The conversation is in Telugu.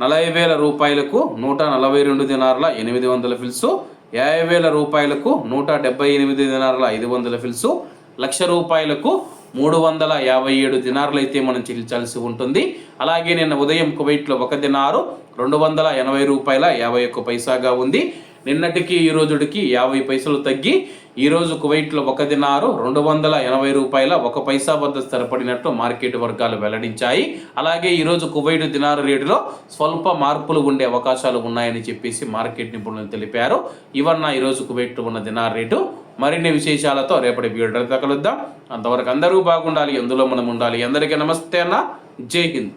నలభై వేల రూపాయలకు నూట నలభై రెండు దినార్ల ఎనిమిది వందల ఫిల్సు యాభై వేల రూపాయలకు నూట డెబ్బై ఎనిమిది దినార్ల ఐదు వందల ఫిల్సు లక్ష రూపాయలకు మూడు వందల యాభై ఏడు దినార్లు అయితే మనం చెల్లించాల్సి ఉంటుంది. అలాగే నిన్న ఉదయం కువైట్లో ఒక దినారు రెండు వందల ఎనభై రూపాయల యాభై ఒక్క పైసాగా ఉంది. నిన్నటికి ఈ రోజుడికి యాభై పైసలు తగ్గి ఈ రోజు కువైట్లో ఒక దినారు రెండు వందల ఎనభై రూపాయల ఒక పైసా వద్ద స్థిరపడినట్లు మార్కెట్ వర్గాలు వెల్లడించాయి. అలాగే ఈరోజు కువైట్ దినారు రేటులో స్వల్ప మార్పులు ఉండే అవకాశాలు ఉన్నాయని చెప్పేసి మార్కెట్ నిపుణులు తెలిపారు. ఇవన్న ఈరోజు కువైట్ కువైట్లో ఉన్న దినార్ రేటు. మరిన్ని విశేషాలతో రేపటి వీడియో కలుద్దాం. అంతవరకు అందరూ బాగుండాలి ఎందులో మనం ఉండాలి. అందరికీ నమస్తే అన్న. జై హింద్.